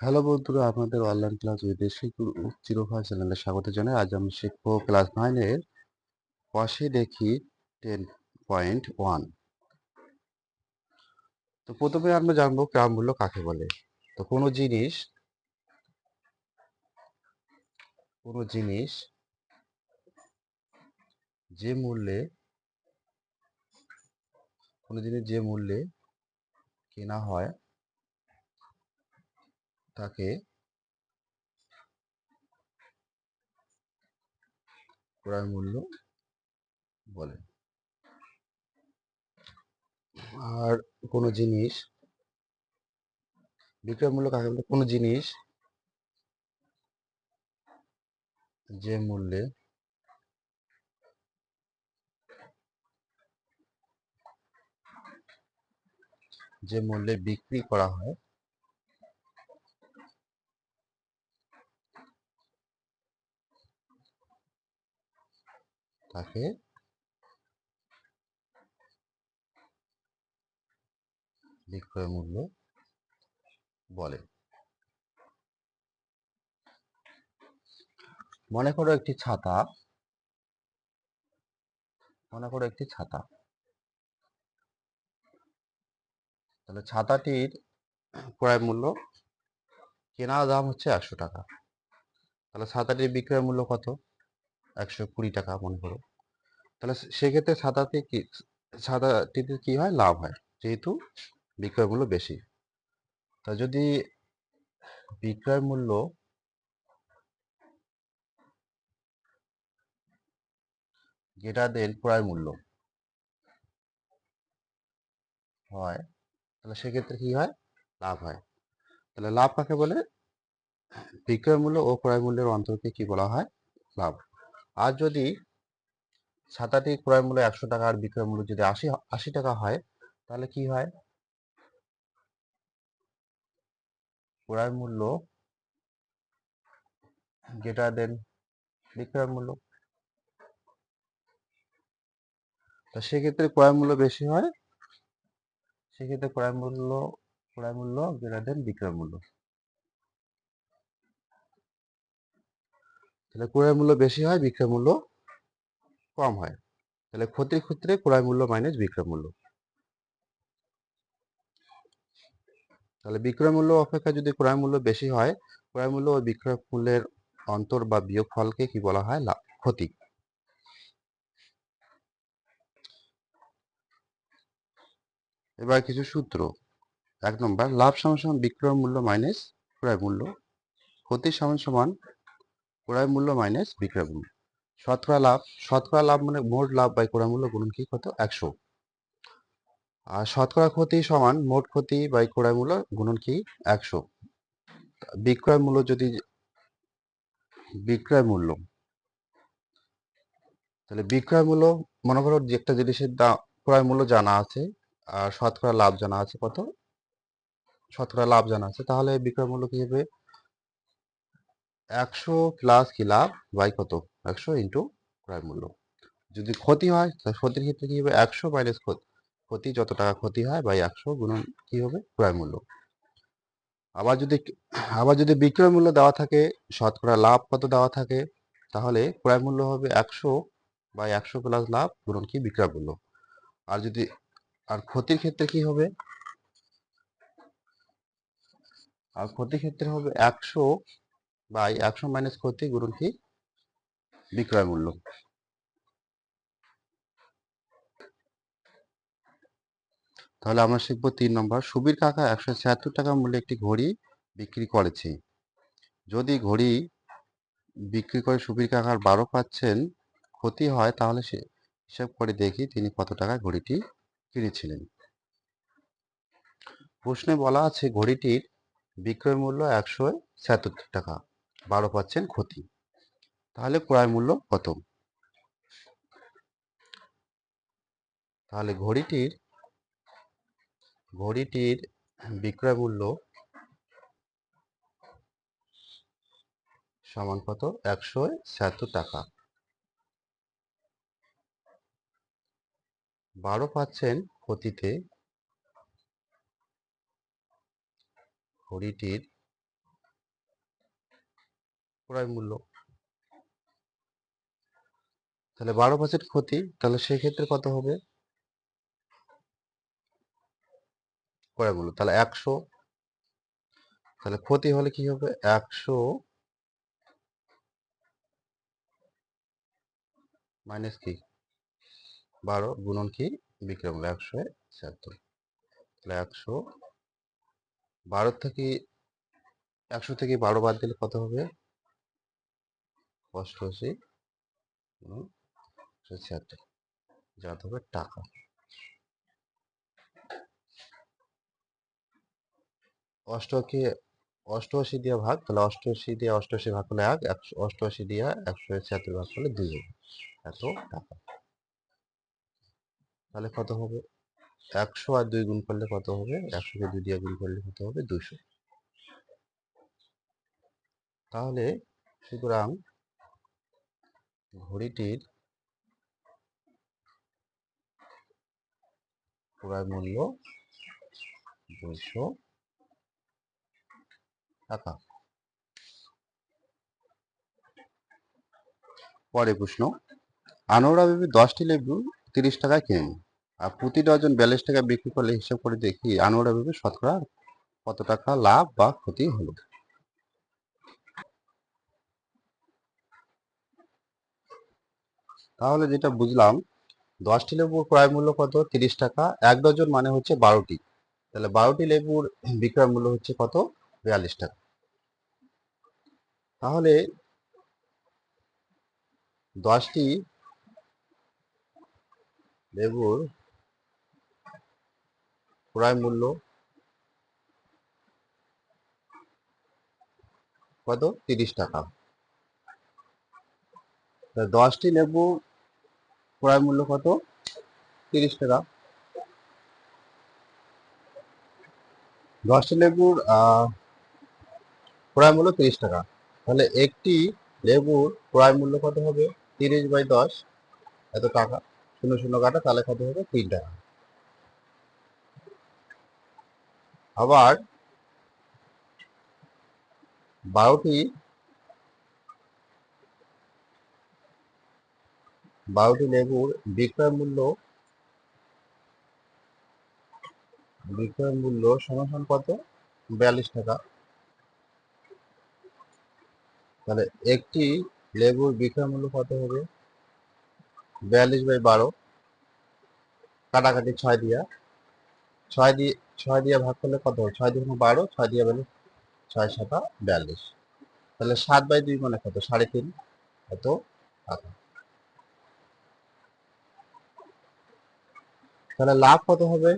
Hello বন্ধুরা, আপনাদের online class শিখুর চিরফা চ্যানেলে স্বাগত জানাই। আজ আমি শিখব ক্লাস নাইনের পাশে দেখি টেন পয়েন্ট ওয়ান। তো প্রথমে আমরা জানব ক্রাম মূল্য কাকে বলে। তো কোনো জিনিস কোনো জিনিস যে মূল্যে, কোনো জিনিস যে মূল্যে কেনা হয় তাকে ক্রয় মূল্য বলে। আর কোনো জিনিস বিক্রয় মূল্য কাকে বলে? কোনো জিনিস যে মূল্যে যে মূল্যে বিক্রি করা হয় তাকে বিক্রয় মূল্য বলে। মনে করো একটি ছাতা। মনে করো একটি ছাতা। তাহলে ছাতাটির ক্রয় মূল্য কেনা দাম হচ্ছে একশো টাকা। তাহলে ছাতাটির বিক্রয় মূল্য কত? একশো কুড়ি টাকা মনে করো তাহলে সেক্ষেত্রে সাদাতে কি ছাতাটিতে কি হয়? লাভ হয়। যেহেতু বিক্রয় মূল্য বেশি। তা যদি বিক্রয় মূল্য গ্রেটার দেন ক্রয় মূল্য হয়, তাহলে সেক্ষেত্রে কি হয়? লাভ হয়। তাহলে লাভ কাকে বলে? বিক্রয় মূল্য ও ক্রয় মূল্যের অন্তরকে কি বলা হয়? লাভ। আর যদি ছাতাটি ক্রয় মূল্য একশো টাকা আর বিক্রয় মূল্য যদি আশি আশি টাকা হয়, তাহলে কি হয়? ক্রয় মূল্য গ্রেটার দেন বিক্রয় মূল্য। তা সেক্ষেত্রে ক্রয় মূল্য বেশি হয়, সেক্ষেত্রে ক্রয় মূল্য ক্রয় মূল্য গ্রেটার দেন বিক্রয় মূল্য। তাহলে ক্রয় মূল্য বেশি হয়, বিক্রয় মূল্য কম হয়। তাহলে ক্ষতির ক্ষেত্রে ক্রয় মূল্য মাইনাস বিক্রয় মূল্য। তাহলে বিক্রয় মূল্য অপেক্ষা যদি ক্রয় মূল্য বেশি হয়, ক্রয় মূল্য ও বিক্রয় মূল্যের অন্তর বা বিয়োগ ফলকে কি বলা হয়? লাভ ক্ষতি। এবার কিছু সূত্র। এক নম্বর, লাভ সমান সমান বিক্রয় মূল্য মাইনাস ক্রয় মূল্য। ক্ষতি সমান সমান ক্রয় মূল্য মাইনাস বিক্রয় মূল্য। শতকরা লাভ শতকরা লাভ মানে মোট লাভ বাই ক্রয় মূল্য গুণন কি কত? একশো। আর শতকরা ক্ষতি সমান মোট ক্ষতি বাই ক্রয় মূল্য গুণন কি? একশো। বিক্রয় মূল্য যদি বিক্রয় মূল্য, তাহলে বিক্রয় মূল্য মনে করো যে একটা জিনিসের দাম ক্রয় মূল্য জানা আছে, আর শতকরা লাভ জানা আছে কত? শতকরা লাভ জানা আছে, তাহলে বিক্রয় মূল্য কি হবে? একশো প্লাস কি লাভ বাই কত? একশো ইন্টু ক্রয় মূল্য। যদি ক্ষতি হয়, তাহলে ক্ষতির ক্ষেত্রে কি হবে? একশো মাইনাস ক্ষতি। যত টাকা ক্ষতি হয় বাই একশো গুণন কি হবে? ক্রয় মূল্য। আবার যদি আবার যদি বিক্রয় মূল্য দেওয়া থাকে, শতকরা লাভ কত দেওয়া থাকে? তাহলে ক্রয় মূল্য হবে একশো বাই একশো প্লাস লাভ গুণন কি? বিক্রয় মূল্য। আর যদি, আর ক্ষতির ক্ষেত্রে কি হবে? আর ক্ষতির ক্ষেত্রে হবে একশো বাই একশো মাইনাস ক্ষতি গুণন কি? বিক্রয় মূল্য। তাহলে আমরা শিখব তিন নম্বর। সুবীর কাকা একশো ছিয়াত্তর টাকা মূল্যে একটি ঘড়ি বিক্রি করেছে। যদি ঘড়ি বিক্রি করে সুবীর কাকার বারো পাচ্ছেন, ক্ষতি হয়, তাহলে সে হিসাব করে দেখি তিনি কত টাকা ঘড়িটি কিনেছিলেন। প্রশ্নে বলা আছে ঘড়িটির বিক্রয় মূল্য একশো ছিয়াত্তর টাকা। বারো পার্সেন্ট ক্ষতি। তাহলে ক্রয় মূল্য কত? তাহলে ঘড়িটির ঘড়িটির বিক্রয় মূল্য সমান কত? একশো ছিয়াত্তর টাকা। বারো পাচ্ছেন ক্ষতিতে ঘড়িটির ক্রয় মূল্য। তাহলে বারো পার্সেন্ট ক্ষতি, তাহলে সেই ক্ষেত্রে কত হবে? ক্রয় মূল্য, তাহলে একশো। তাহলে ক্ষতি হলে কি হবে? একশো মাইনাস কি? বারো গুণন কি? বিক্রয় মূল্য একশো ছিয়াত্তর। তাহলে একশো। বারো থেকে, একশো থেকে বারো বাদ দিলে কত হবে? অষ্টআশি ছিয়াত্তর যা হবে টাকা। অষ্টকে অষ্টআশি দিয়ে ভাগ, তাহলে অষ্টআশি দিয়ে অষ্টআশি ভাগ করলে এক, একশো, অষ্টআশি দিয়ে একশো ছিয়াত্তর ভাগ করলে দুই এত টাকা। তাহলে কত হবে? একশো আর দুই গুণ করলে কত হবে? একশোকে দুই দিয়ে গুণ করলে কত হবে? দুশো তাহলে সুতরাং ঘড়িটির ক্রয় মূল্য দুইশো টাকা। পরে প্রশ্ন, আনোয়ারা বিবি দশটি লেবু তিরিশ টাকায় কিনেন? আর প্রতি ডজন বিয়াল্লিশ টাকা বিক্রি করলে হিসাব করে দেখি আনোয়ারা বিবি শতকরা কত টাকা লাভ বা ক্ষতি হলো? তাহলে যেটা বুঝলাম দশটি লেবুর ক্রয় মূল্য কত? তিরিশ টাকা। এক ডজন মানে হচ্ছে বারোটি তাহলে বারোটি লেবুর বিক্রয় মূল্য হচ্ছে কত? বিয়াল্লিশ টাকা। তাহলে দশটি লেবুর ক্রয় মূল্য কত? তিরিশ টাকা। দশটি লেবু ক্রয় মূল্য কত? তিরিশ টাকা। দশটি লেবুর ক্রয় মূল্য তিরিশ টাকা। তাহলে একটি লেবুর ক্রয় মূল্য কত হবে? তিরিশ বাই দশ, এত টাকা। শূন্য শূন্য কাটা, তাহলে কত হবে? তিন টাকা। আবার বারোটি বারোটি লেবুর বিক্রয় মূল্য বিক্রয় মূল্য সমান কত? বিয়াল্লিশ টাকা। তাহলে একটি লেবুর বিক্রয় মূল্য কত হবে? বিয়াল্লিশ বাই বারো। কাটাকাটি ছয় দিয়া। ছয় দিয়ে ছয় দিয়ে ভাগ করলে কত হবে? ছয় দিয়ে বারো, ছয় দিয়ে বেলে ছয় সাতা বিয়াল্লিশ। তাহলে সাত বাই দুই মানে কত? সাড়ে তিন। এত টাকা তাহলে লাভ কত হবে?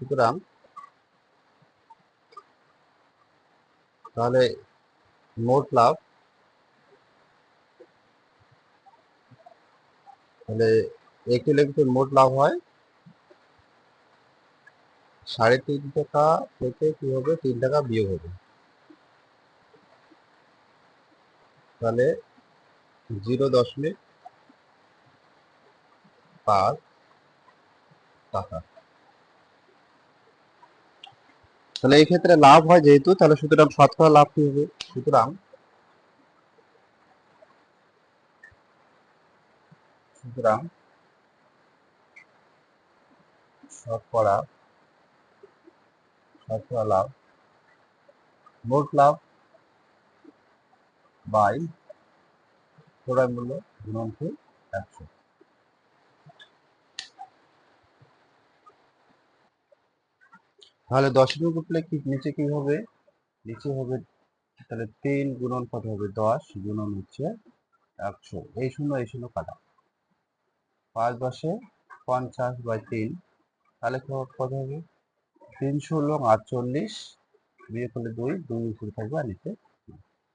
সুতরাং তাহলে মোট লাভ তাহলে একটি লেবুতে মোট লাভ হয় সাড়ে তিন টাকা থেকে কি হবে? তিন টাকা বিয়োগ হবে। তাহলে জিরো দশমিক পাঁচ টাকা। তাহলে এই ক্ষেত্রে লাভ হয় যেহেতু, তাহলে সুতরাং শতকরা লাভ কি হবে? সুতরাং সুতরাং শতকরা শতকরা লাভ, মোট লাভ বাই ক্রয় মূল্য গুণন একশো। তাহলে দশমিক উঠলে কি? নিচে কি হবে? নিচে হবে তাহলে তিন গুণন কত হবে? দশ গুণন হচ্ছে একশো। এই শূন্য এই শূন্য কাটা। পাঁচ দশে পঞ্চাশ বাই তিন, তাহলে কত হবে? তিন ষোলো আটচল্লিশ বিয়ে করলে দুই দুই উপরে থাকবে আর নিচে।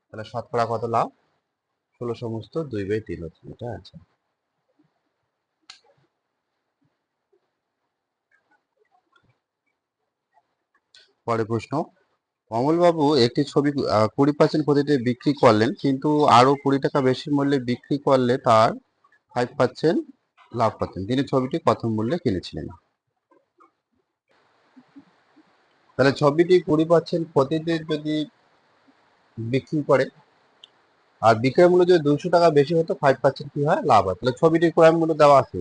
তাহলে শতকরা কত লাভ? ষোলো সমস্ত দুই বাই তিন হচ্ছে, এটা আছে। পরে প্রশ্ন। অমলবাবু একটি ছবি কুড়ি পার্সেন্ট ক্ষতিতে বিক্রি করলেন, কিন্তু আরও কুড়ি টাকা বেশি মূল্যে বিক্রি করলে তার ফাইভ পার্সেন্ট লাভ পাচ্ছেন তিনি ছবিটি কত মূল্যে কিনেছিলেন। তাহলে ছবিটি কুড়ি পার্সেন্ট ক্ষতিতে যদি বিক্রি করে, আর বিক্রয় মূল্য যদি দুশো টাকা বেশি হতো ফাইভ পার্সেন্ট কি হয়? লাভ হয়। তাহলে ছবিটির ক্রয় মূল্য দেওয়া আছে।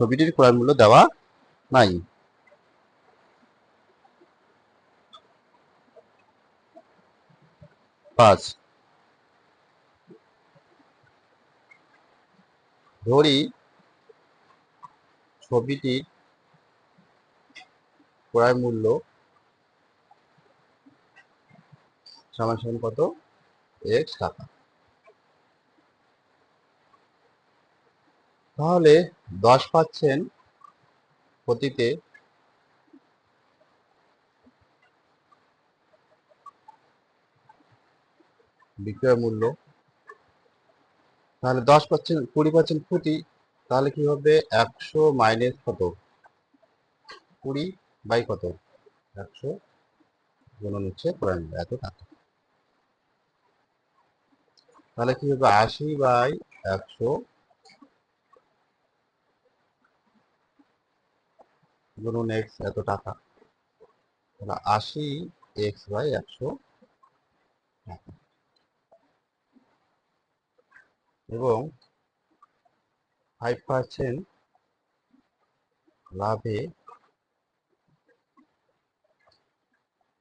ছবিটির ক্রয় মূল্য দেওয়া নাই। পাঁচ। ধরি ছবিটির ক্রয় মূল্য সমান কত? এক্স টাকা। তাহলে দশ পাচ্ছেন প্রতিতে বিক্রয় মূল্য তাহলে দশ পার্সেন্ট কুড়ি পার্সেন্ট ক্ষতি তাহলে কি হবে একশো মাইনাস কত? কুড়ি বাই কত? একশো গুণন হচ্ছে এত টাকা। তাহলে কি হবে আশি বাই একশো গুণন এক্স এত টাকা। আশি এক্স বাই একশো টাকা। এবং ফাইভ পার্সেন্ট লাভে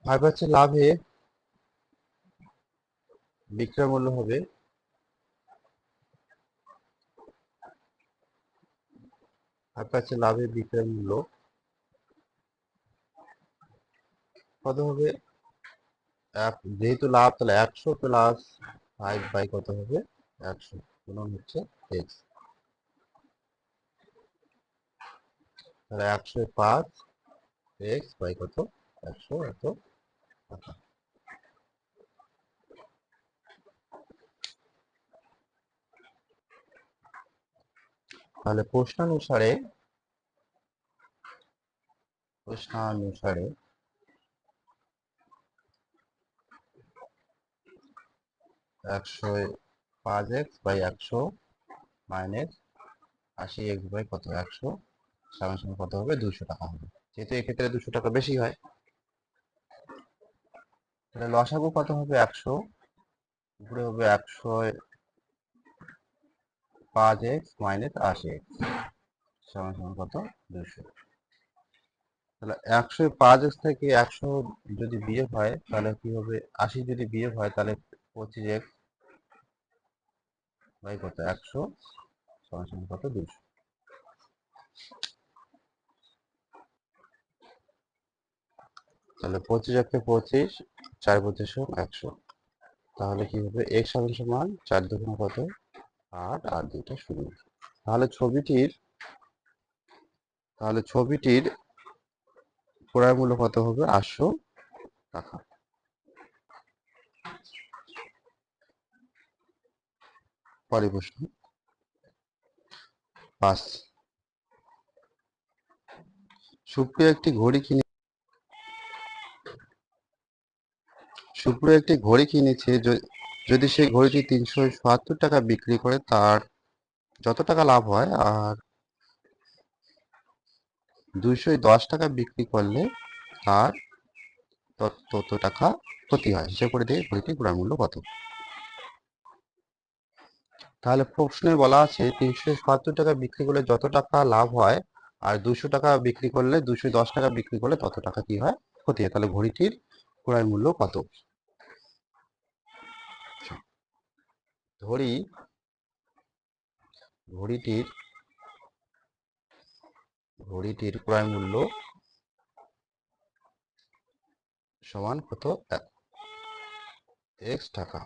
ফাইভ পার্সেন্ট লাভে বিক্রয় মূল্য হবে ফাইভ পার্সেন্ট লাভে বিক্রয় মূল্য। কত হবে? যেহেতু লাভ তাহলে একশো প্লাস ফাইভ বাই কত হবে? একশো। গুণন হচ্ছে এক্স তাহলে একশো পাঁচ এক্স বাই কত? একশো এত তাহলে প্রশ্নানুসারে প্রশ্নানুসারে একশো পাঁচ এক্স বাই একশো মাইনাস আশি এক্স বাই কত? একশো। সমান সমান কত হবে? দুশো টাকা হবে। যেহেতু এক্ষেত্রে দুশো টাকা বেশি হয়, তাহলে লসাগু কত হবে? একশো। উপরে হবে একশো পাঁচ এক্স মাইনাস আশি এক্স। সমান সমান কত? দুশো তাহলে একশো পাঁচ এক্স থেকে একশো যদি বিয়োগ হয়, তাহলে কি হবে? আশি যদি বিয়োগ হয়, তাহলে পঁচিশ এক্স বাই কত? একশো সমান কত? দুশো তাহলে পঁচিশ একে পঁচিশ, চার পঁচিশ একশো। তাহলে কি হবে? এক সমান সমান চার দুগুণ কত? আট, আর দুইটা শূন্য। তাহলে ছবিটির তাহলে ছবিটির ক্রয় মূল্য কত হবে? আটশো টাকা। পরে প্রশ্ন পাঁচ সুপ্রিয় একটি ঘড়ি কিনে সুপ্রিয় একটি ঘড়ি কিনেছে যদি সেই ঘড়িটি তিনশো সত্তর টাকা বিক্রি করে তার যত টাকা লাভ হয় আর দুইশো দশ টাকা বিক্রি করলে তার তত- টাকা ক্ষতি হয়। হিসাব করে দিয়ে ঘড়িটির ক্রয় মূল্য কত? তাহলে প্রশ্নে বলা আছে তিনশো সত্তর টাকা বিক্রি করলে যত টাকা লাভ হয় আর দুশো টাকা বিক্রি করলে, দুশো দশ টাকা বিক্রি করলে তত টাকা কি হয়? ক্ষতি হয়। তাহলে ঘড়িটির ক্রয় মূল্য কত? ঘড়ি ঘড়িটির ঘড়িটির ক্রয় মূল্য সমান কত? এক্স টাকা।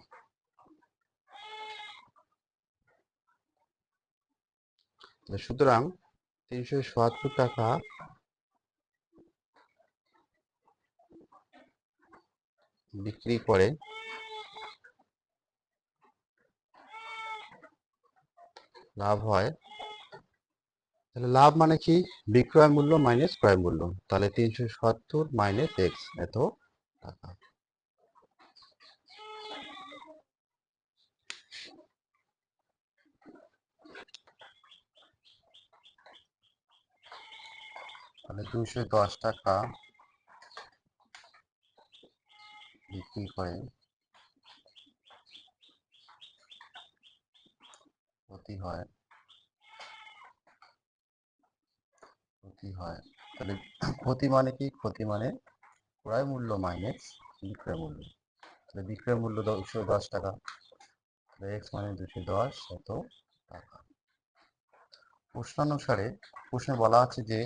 সুতরাং তিনশো সত্তর টাকা বিক্রি করে লাভ হয়। তাহলে লাভ মানে কি? বিক্রয় মূল্য মাইনাস ক্রয় মূল্য। তাহলে তিনশো সত্তর মাইনাস এক্স এত টাকা। তাহলে দুশো দশ টাকা বিক্রি করে। ক্ষতি হয়। ক্ষতি হয়। তাহলে ক্ষতি মানে কি? ক্ষতি মানে ক্রয় মূল্য মাইনাস বিক্রয় মূল্য। তাহলে বিক্রয় মূল্য দুশো দশ টাকা। তাহলে এক্স মানে দুশো দশ শত টাকা। প্রশ্নানুসারে প্রশ্নে বলা আছে যে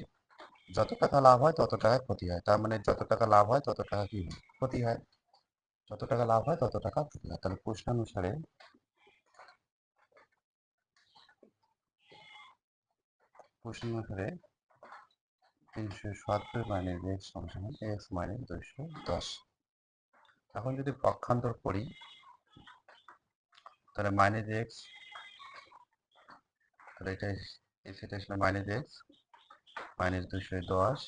যত টাকা লাভ হয় তত টাকা ক্ষতি হয়। তার মানে যত টাকা লাভ হয় তত টাকা কি ক্ষতি হয়? যত টাকা লাভ হয় তত টাকা ক্ষতি হয়। তাহলে প্রশ্নানুসারে প্রশ্নানুসারে তিনশো সত্তর মাইনাস এক্স সমান এক্স মাইনাস দুইশো দশ। এখন যদি পক্ষান্তর করি, তাহলে মাইনাস এক্স তাহলে এটা সেটা ছিল মাইনাস এক্স মাইনাস দুশো দশ।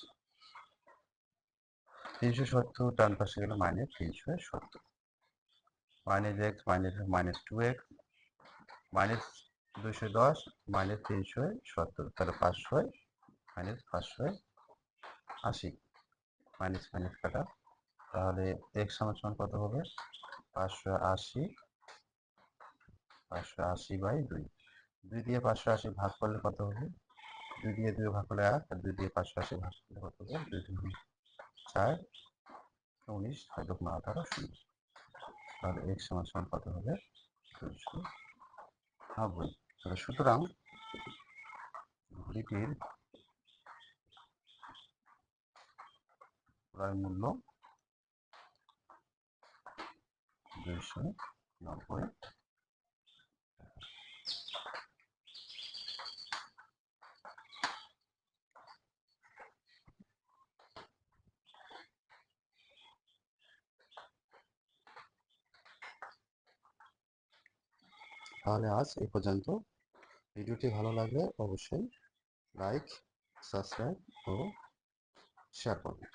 তিনশো সত্তর ডান পাশে গেল মাইনাস তিনশো সত্তর। Minus x, minus minus two x. Minus দুশো দশ, মাইনাস তিনশো সত্তর। তাহলে পাঁচশো, মাইনাস পাঁচশো আশি। মাইনাস মাইনাস কাটা। তাহলে এক্স সমান সমান কত হবে? পাঁচশো আশি। পাঁচশো আশি বাই দুই। দুই দিয়ে পাঁচশো আশি ভাগ করলে কত হবে? দুই দিয়ে দুই ভাগ করলে এক, আর দুই দিয়ে পাঁচশো আশি ভাগ করলে কত হবে? দুই দুই, চার, উনিশ, ছয় দোকান আঠারো শূন্য তাহলে এক্স সমান সমান কত হবে? দুইশো নব্বই। তাহলে সুতরাং ঘড়িটির ক্রয় মূল্য দুইশো নব্বই। তাহলে আজ এ পর্যন্ত। ভিডিওটি ভালো লাগলে অবশ্যই লাইক সাবস্ক্রাইব ও শেয়ার করবেন।